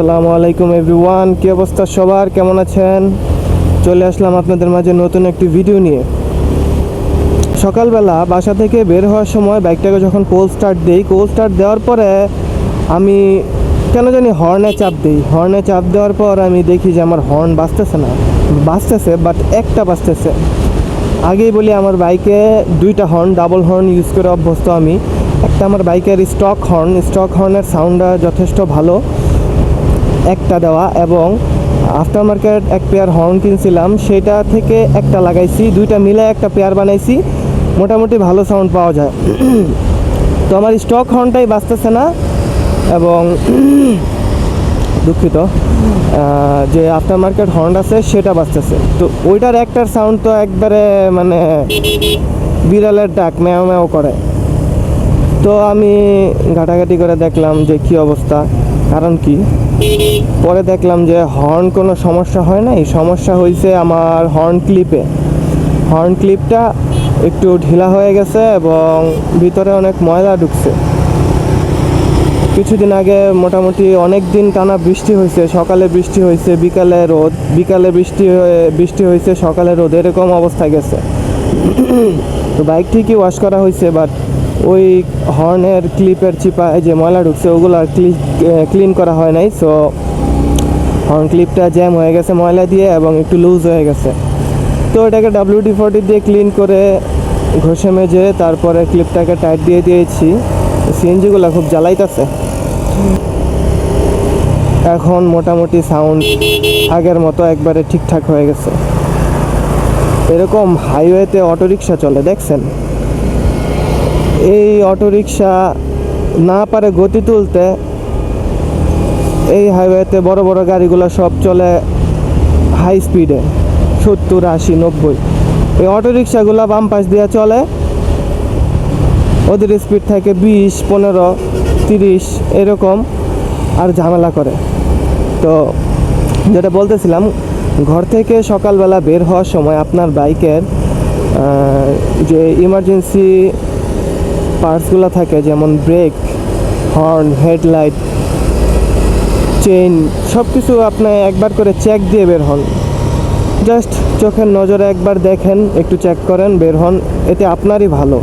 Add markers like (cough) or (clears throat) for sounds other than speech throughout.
আসসালামু আলাইকুম এভরিওয়ান, কি অবস্থা সবার? কেমন আছেন? চলে আসলাম আপনাদের মাঝে নতুন একটি ভিডিও নিয়ে। সকালবেলা বাসা থেকে বের হওয়ার সময় বাইকটাকে যখন কোল স্টার্ট দিই কোল স্টার্ট দেওয়ার পরে আমি কেন জানি হর্নে চাপ দিই। হর্নে চাপ দেওয়ার পর আমি দেখি যে আমার হর্ন বাঁচতেছে না। বাঁচতেছে বাট একটা বাঁচতেছে আগেই বলি আমার বাইকে দুইটা হর্ন ডাবল হর্ন ইউজ করে অভ্যস্ত আমি। একটা আমার বাইকের স্টক হর্ন স্টক হর্নের সাউন্ডটা যথেষ্ট ভালো। একটা দেওয়া এবং আফটার মার্কেট এক পেয়ার হর্ন কিনছিলাম, সেটা থেকে একটা লাগাইছি, দুইটা মিলে একটা পেয়ার বানাইছি, মোটামুটি ভালো সাউন্ড পাওয়া যায়। (clears throat) তো আমার স্টক হর্নটাই বাঁচতেছে না এবং (clears throat) দুঃখিত যে আফটার মার্কেট হর্ন আছে, সেটা বাঁচতেছে। তো ওইটার একটার সাউন্ড তো একবারে মানে বিড়ালের ডাক, ম্যাও ম্যাও করে। তো আমি ঘাটাঘাটি করে দেখলাম যে কি অবস্থা, কারণ কি? পরে দেখলাম যে হর্ন কোনো সমস্যা হয় নাই। সমস্যা হয়েছে আমার হর্ন ক্লিপে হর্ন ক্লিপটা একটু ঢিলা হয়ে গেছে এবং ভিতরে অনেক ময়লা ঢুকছে। কিছুদিন আগে মোটামুটি অনেক দিন টানা বৃষ্টি হয়েছে সকালে বৃষ্টি হয়েছে বিকালে রোদ, বিকালে বৃষ্টি বৃষ্টি হয়েছে সকালে রোদ, এরকম অবস্থা গেছে। তো বাইক ঠিকই ওয়াশ করা হয়েছে বাট ওই হর্নের ক্লিপের চিপায় যে ময়লা ঢুকছে, ওগুলো আর ক্লিন করা হয় নাই সো হর্ন ক্লিপটা জ্যাম হয়ে গেছে ময়লা দিয়ে এবং একটু লুজ হয়ে গেছে। তো এটাকে ডাব্লিউডি ফোর্টি দিয়ে ক্লিন করে ঘষে মেজে তারপরে ক্লিপটাকে টাইট দিয়ে দিয়েছি। সিএনজিগুলো খুব জ্বালাইতেছে। এখন মোটামুটি সাউন্ড আগের মতো একবারে ঠিকঠাক হয়ে গেছে। এরকম হাইওয়েতে অটোরিকশা চলে, দেখছেন? এই অটোরিকশা না পারে গতি তুলতে এই হাইওয়েতে বড় বড় গাড়িগুলো সব চলে হাই স্পিডে সত্তর, আশি, নব্বই। এই অটোরিকশাগুলো বাম পাশ দিয়ে চলে, ওদের স্পিড থাকে বিশ, পনেরো, তিরিশ, এরকম, আর ঝামেলা করে। তো যেটা বলতেছিলাম, ঘর থেকে সকালবেলা বের হওয়ার সময় আপনার বাইকের যে ইমার্জেন্সি পার্টসগুলো থাকে, যেমন ব্রেক, হর্ন, হেডলাইট, চেইন সব কিছু আপনি একবার করে চেক দিয়ে বের হন। জাস্ট চোখের নজরে একবার দেখেন, একটু চেক করেন, বের হন, এতে আপনারই ভালো।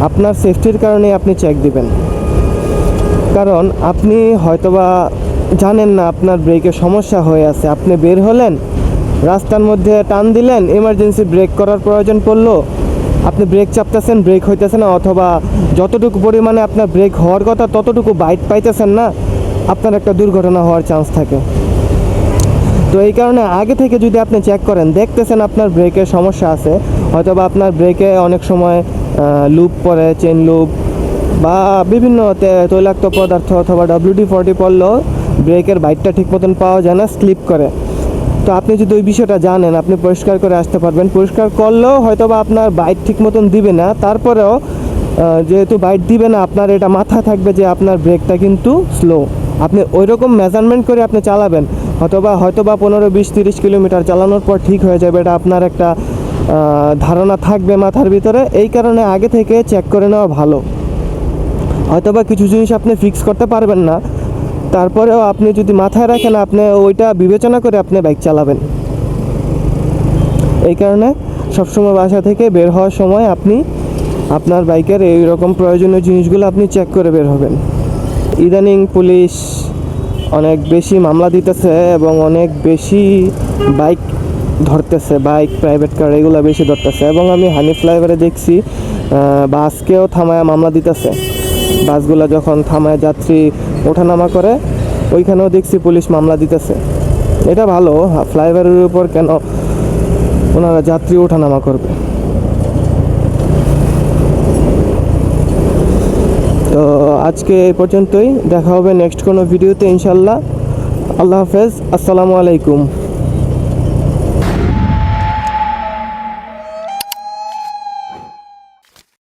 আপনার সেফটির কারণে আপনি চেক দিবেন। কারণ আপনি হয়তোবা জানেন না আপনার ব্রেকে সমস্যা হয়ে আছে। আপনি বের হলেন, রাস্তার মধ্যে টান দিলেন এমার্জেন্সি ব্রেক করার প্রয়োজন পড়ল আপনি ব্রেক চাপতেছেন ব্রেক হইতেছে না, অথবা যতটুকু পরিমাণে আপনার ব্রেক হওয়ার কথা, ততটুকু বাইট পাইতেছেন না, আপনার একটা দুর্ঘটনা হওয়ার চান্স থাকে। তো এই কারণে আগে থেকে যদি আপনি চেক করেন, দেখতেছেন আপনার ব্রেকের সমস্যা আছে হয়তো বা আপনার ব্রেকে অনেক সময় লুপ পড়ে চেন লুপ বা বিভিন্ন তৈলাক্ত পদার্থ অথবা ডব্লিউডি ফর্টি পড়লেও ব্রেকের বাইকটা ঠিক মতন পাওয়া যায় না স্লিপ করে। তো আপনি যদি ওই বিষয়টা জানেন, আপনি পরিষ্কার করে আসতে পারবেন। পরিষ্কার করলেও হয়তো বা আপনার বাইক ঠিক মতন দিবে না। তারপরেও যেহেতু বাইক দিবে না, আপনার এটা মাথায় থাকবে যে আপনার ব্রেকটা কিন্তু স্লো আপনি ওই রকম মেজারমেন্ট করে আপনি চালাবেন। অথবা হয়তো বা পনেরো বিশ তিরিশ কিলোমিটার চালানোর পর ঠিক হয়ে যাবে। এটা আপনার একটা ধারণা থাকবে মাথার ভিতরে। এই কারণে আগে থেকে চেক করে নেওয়া ভালো। হয়তোবা কিছু জিনিস আপনি ফিক্স করতে পারবেন না। তারপরেও আপনি যদি মাথায় রাখেন, আপনি ওইটা বিবেচনা করে আপনি বাইক চালাবেন। এই কারণে সবসময় বাসা থেকে বের হওয়ার সময় আপনি আপনার বাইকের এই রকম প্রয়োজনীয় জিনিসগুলো আপনি চেক করে বের হবেন। ইদানিং পুলিশ অনেক বেশি মামলা দিতেছে এবং অনেক বেশি বাইক ধরতেছে, বাইক প্রাইভেট কার এগুলো বেশি ধরতেছে এবং আমি হানি ফ্লাইওভারে দেখছি বাসকেও থামায় মামলা দিতেছে। বাসগুলো যখন থামায়, যাত্রী ওঠানামা করে, ওইখানেও দেখছি পুলিশ মামলা দিতেছে। এটা ভালো, ফ্লাইওভারের উপর কেন ওনারা যাত্রী ওঠানামা করবে? তো আজকে এই পর্যন্তই, দেখা হবে নেক্সট কোনো ভিডিওতে ইনশাল্লাহ আল্লাহ হাফেজ, আসসালামু আলাইকুম।